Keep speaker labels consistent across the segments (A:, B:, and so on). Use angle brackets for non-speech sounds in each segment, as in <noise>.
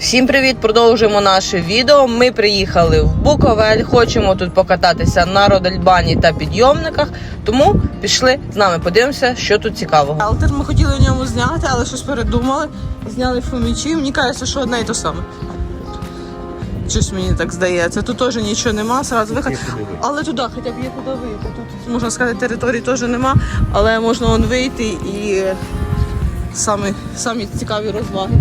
A: Всім привіт! Продовжуємо наше відео. Ми приїхали в Буковель, хочемо тут покататися на родельбані та підйомниках. Тому пішли з нами, подивимося, що тут цікавого. Алтер ми хотіли в ньому зняти, але щось передумали. Зняли фомічі. Мені кажеться, що одне і то саме. Щось мені так здається. Тут теж нічого нема, сразу виход. Але туди, хоча б є куди вийти. Тут можна сказати, території теж нема, але можна вон вийти і самі, самі цікаві розваги.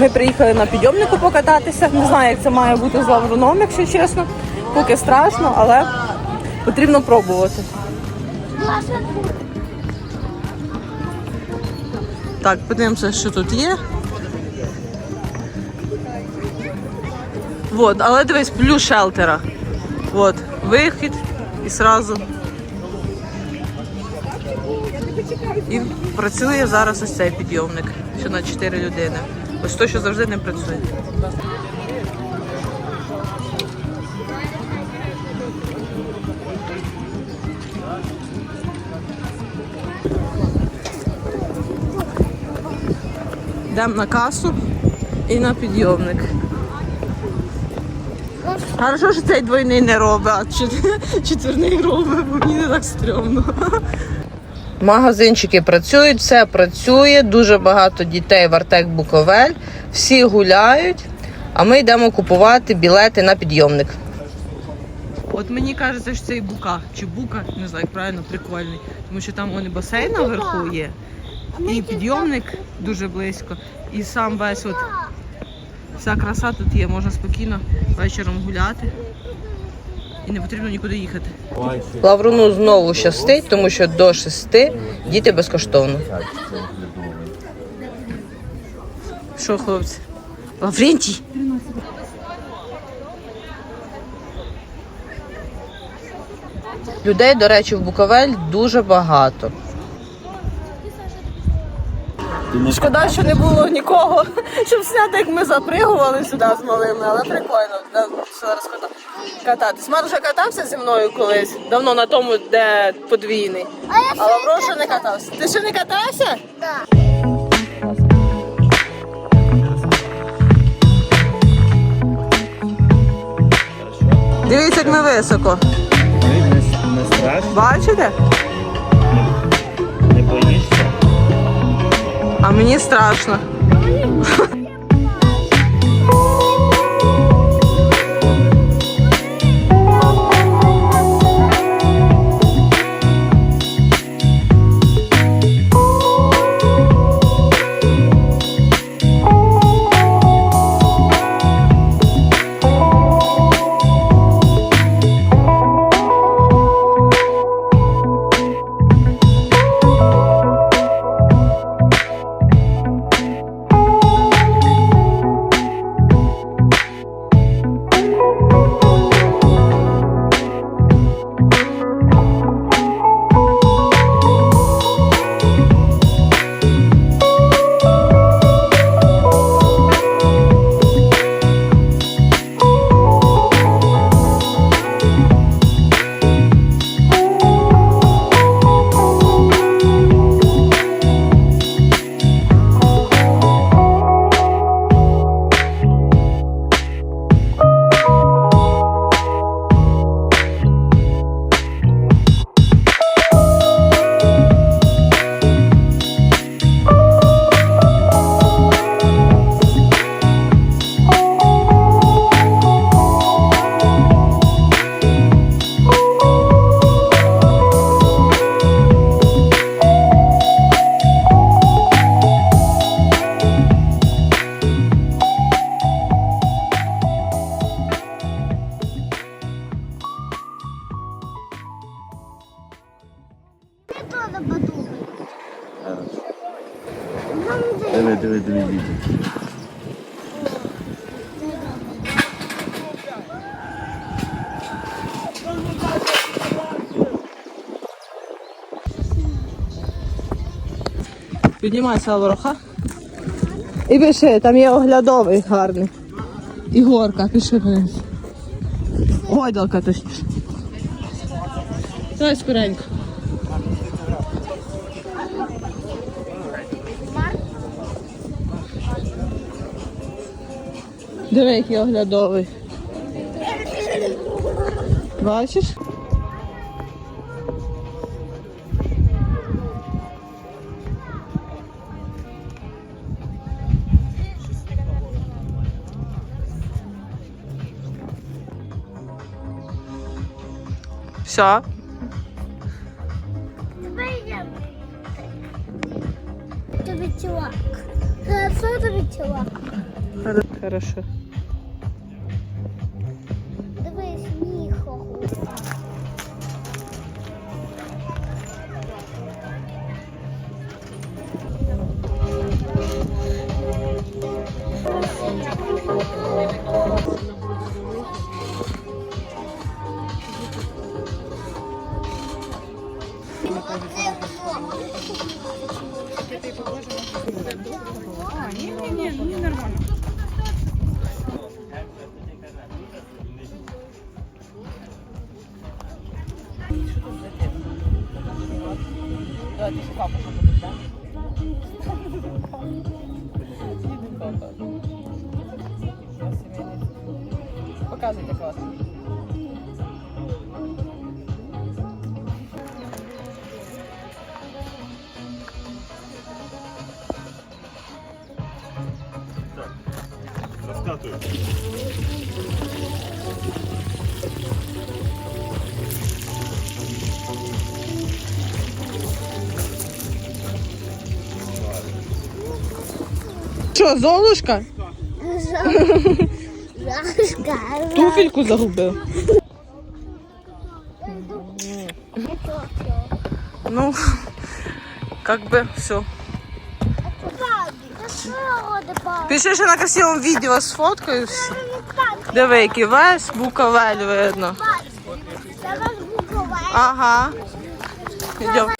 A: Ми приїхали на підйомнику покататися. Не знаю, як це має бути з лавруном, якщо чесно. Поки страшно, але потрібно пробувати. Так, подивимося, що тут є. Вот, але дивись, плюс шелтера. Вот, вихід і сразу. І працює зараз ось цей підйомник, що на 4 людини. Ось то, що завжди не працює. Йдемо на касу і на підйомник. Хорошо, що цей двойний не робить, а четверний <laughs> робить, бо мені не так стрьомно. Магазинчики працюють, все працює, дуже багато дітей в Артек Буковель, всі гуляють, а ми йдемо купувати білети на підйомник. От мені кажеться, що цей бука чи бука, не знаю, як правильно, прикольний, тому що там вони басейн наверху є, і підйомник дуже близько, і сам весь от вся краса тут є, можна спокійно вечором гуляти. І не потрібно нікуди їхати. Лавруну знову щастить, тому що до шести діти безкоштовно. Що, хлопці? Лаврентій? Людей, до речі, в Буковель дуже багато. Шкода, що не було нікого, щоб зняти, як ми запригували сюди з малими, але прикольно да, зараз ката- кататись. Марша катався зі мною колись, давно на тому, де подвійний. А Лавро ще не катався. Ти ще не катався? Дивіться, як ми високо.
B: Не страшно,
A: Бачите?
B: не боїшся.
A: А мені страшно. Піднімайся, Лавроха. І пиши, там є оглядовий гарний. І горка, пиши вниз. Гойдалка точніше. Давай скоренько. Диви, який оглядовий. Бачиш? Все.
C: Тобі чувак. Хорошо тобі чувак.
A: Хорошо. Показуйте клас.
B: Розкатую.
A: Що, Золушка?
C: Лашка. <laughs>
A: Туфельку загубив. Ну, как бы все. Пиши ще на красивому відео сфоткаю. все. Диви, який весь буковель видно. Ага. Йдем.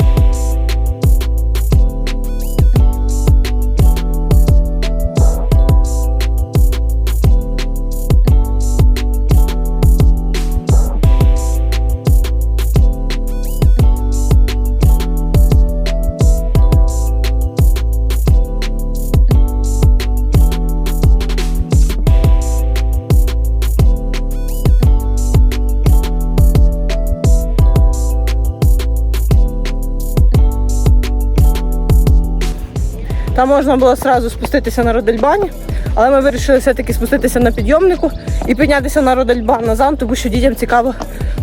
A: Можна було одразу спуститися на Родельбані, але ми вирішили все-таки спуститися на підйомнику і піднятися на Родельбан назад, тому що дітям цікаво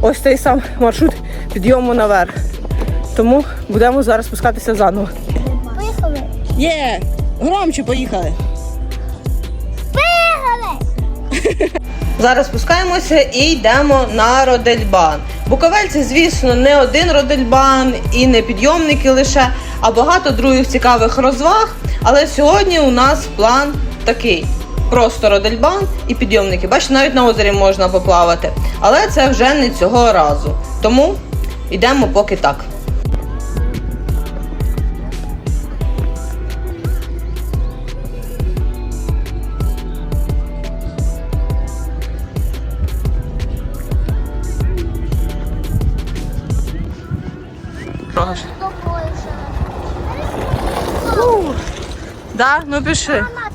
A: ось цей сам маршрут підйому наверх. Тому будемо зараз спускатися заново.
C: Поїхали.
A: Є! Громче поїхали!
C: Поїхали. <laughs>
A: Зараз спускаємося і йдемо на Родельбан. Буковель це, звісно, не один Родельбан і не підйомники лише, а багато других цікавих розваг. Але сьогодні у нас план такий: просто Родельбан і підйомники. Бачите, навіть на озері можна поплавати. Але це вже не цього разу. Тому йдемо поки так.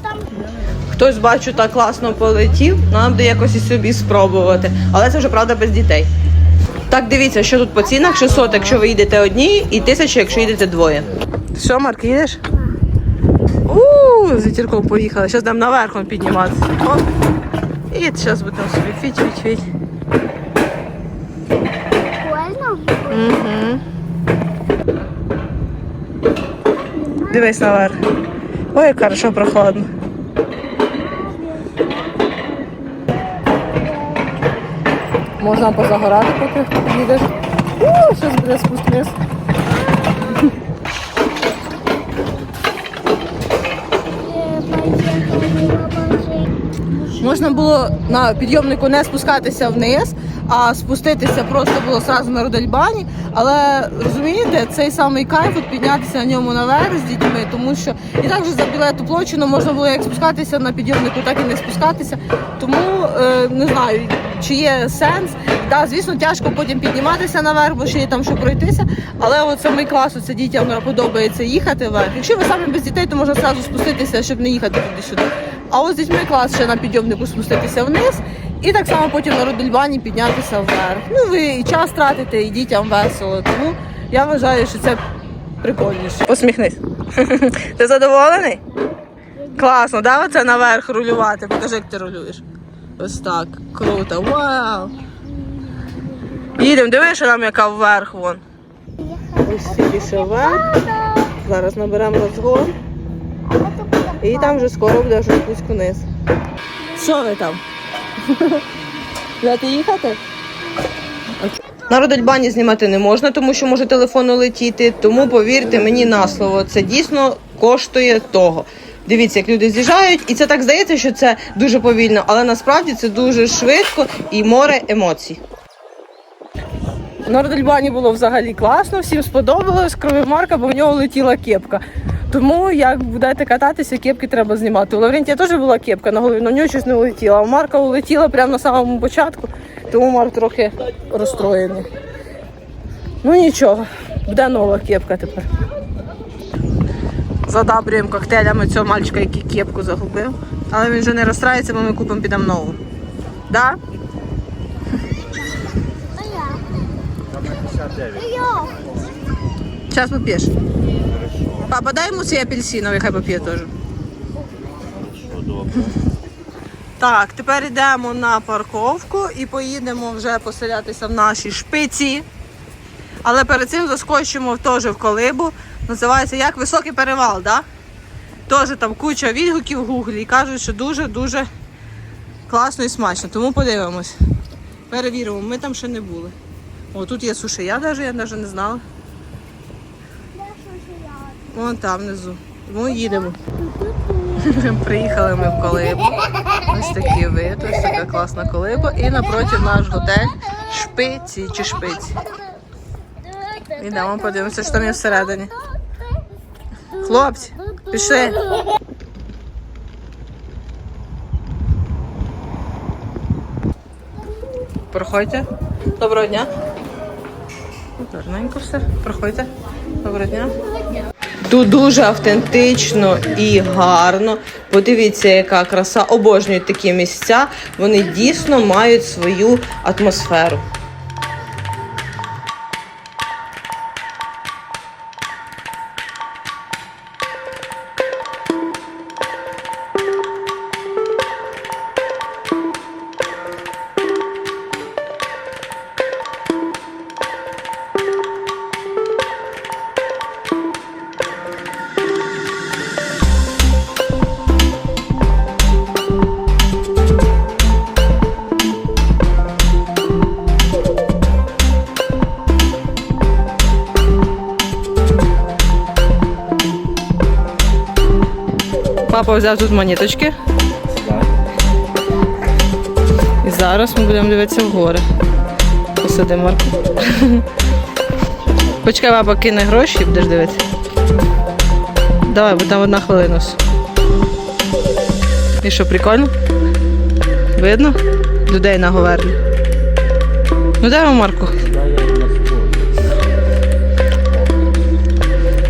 C: Там
A: Хтось бачу так класно полетів, нам буде якось і собі спробувати. Але це вже правда без дітей. Так, дивіться, що тут по цінах 600, якщо ви їдете одні, і 1000, якщо їдете двоє. Що, Марк, їдеш? Ууу, з вітерком поїхали. Зараз будемо наверх підніматися. О. І зараз будемо собі фіть, фіть, фіть. Угу. Дивись наверх. Ой, як хорошо прохладно. Можна позагорати, поки їдеш. У, зараз буде спуск. Можна було на підйомнику не спускатися вниз, а спуститися просто було сразу на Родельбані. Але розумієте, цей самий кайф от піднятися на ньому наверх з дітьми, тому що і так же за білет оплачено можна було як спускатися на підйомнику, так і не спускатися. Тому е, не знаю, чи є сенс. Да, звісно, тяжко потім підніматися наверх, бо ще є там що пройтися. Але от самий клас, це дітям подобається їхати вверх. Якщо ви самі без дітей, то можна одразу спуститися, щоб не їхати туди-сюди. А ось з дітьми клас ще на підйомнику спуститися вниз. І так само потім на Родельбані піднятися вверх. Ну ви і час тратите, і дітям весело. Тому я вважаю, що це прикольніше. Посміхнись. <laughs> Ти задоволений? Класно, да? Оце наверх рулювати. Покажи, як ти рулюєш. Ось так. Круто. Вау! Їдемо, диви, що нам яка вверх вон. Ось тільки ще вверх. Зараз наберемо розгон. І там вже скоро буде спуск вниз. Що ви там? <laughs> Будете їхати? На знімати не можна, тому що може телефон улетіти. Тому повірте мені на слово, це дійсно коштує того. Дивіться, як люди з'їжджають, і це так здається, що це дуже повільно, але насправді це дуже швидко і море емоцій. На Родельбані було взагалі класно, всім сподобалось, кроме Марка, бо в нього летіла кепка. Тому як будете кататися, кепки треба знімати. У Лаврентія теж була кепка на голові, але в нього щось не улетіла. А у Марка улетіла прямо на самому початку, тому Марк трохи розстроєний. Ну нічого, буде нова кепка тепер. Задабрюємо коктейлями цього мальчика, який кепку загубив. Але він вже не розстрається, бо ми купимо підемо нову. Да? Зараз поп'єш. Папа, дай йому цей апельсиновий, хай поп'є теж. Так, тепер йдемо на парковку і поїдемо вже поселятися в нашій шпиці. Але перед цим заскочимо теж в колибу. Називається як високий перевал, да? Теж там куча відгуків в гуглі і кажуть, що дуже-дуже класно і смачно. Тому подивимось. Перевіримо, ми там ще не були. О, тут є суші, я навіть, я навіть не знала. Вон там внизу. Тому їдемо. <laughs> Приїхали ми в колибу. Ось такий вид, ось така класна колиба. І напроти наш готель шпиці чи шпиці. Ідемо, подивимося, що там є всередині. Хлопці, пішли. Проходьте. Доброго дня. Гарненько все. Проходьте. Доброго дня. Тут дуже автентично і гарно. Подивіться, яка краса. Обожнюють такі місця. Вони дійсно мають свою атмосферу. Папа взяв тут монеточки. І зараз ми будемо дивитися в гори. Посади Марку. <laughs> Почекай, папа кине гроші і будеш дивитися. Давай, бо там одна хвилина. І що, прикольно? Видно? Людей на Говерні. Ну давай, Марку.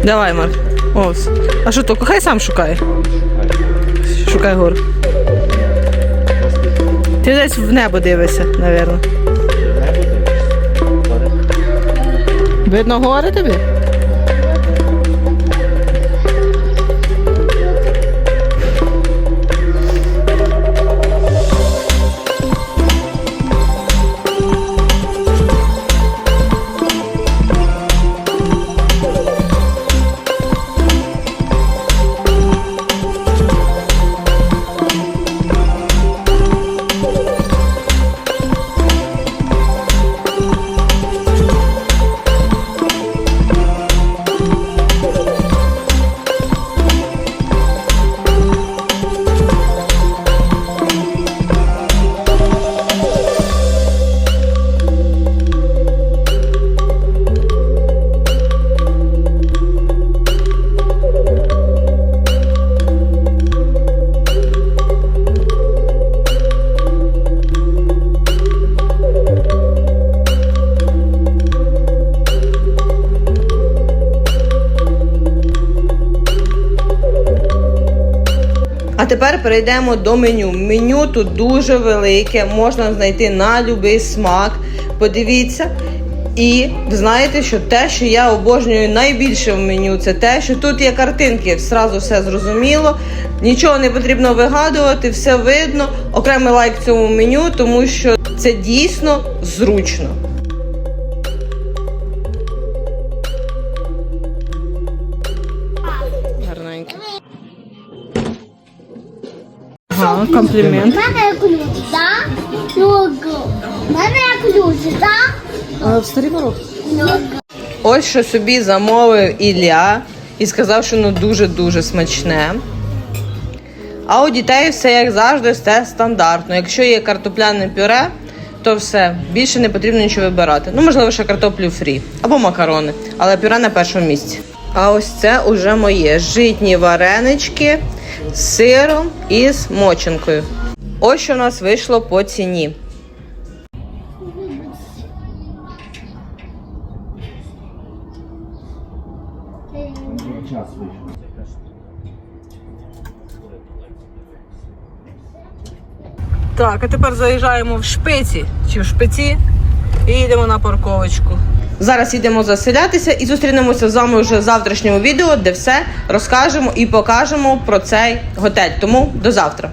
A: Давай, Марк. Ось. А що то? Хай сам шукає. Шукай гор. Ти десь в небо дивишся, мабуть. Видно гори тобі? А тепер перейдемо до меню. Меню тут дуже велике, можна знайти на будь-який смак. Подивіться. І знаєте, що те, що я обожнюю найбільше в меню, це те, що тут є картинки, зразу все зрозуміло, нічого не потрібно вигадувати, все видно. Окремий лайк цьому меню, тому що це дійсно зручно. Ага, комплімент.
C: У мене ключ, так? У мене ключ, так?
A: В старі ворог. Ось що собі замовив Ілля і сказав, що ну дуже-дуже смачне. А у дітей все як завжди, все стандартно. Якщо є картопляне пюре, то все, більше не потрібно нічого вибирати. Ну, можливо, ще картоплю фрі або макарони, але пюре на першому місці. А ось це уже моє житні варенички з сиром і з мочинкою. Ось що у нас вийшло по ціні. Так, а тепер заїжджаємо в шпиці чи в шпиці і йдемо на парковочку. Зараз йдемо заселятися і зустрінемося з вами вже в завтрашньому відео, де все розкажемо і покажемо про цей готель. Тому до завтра.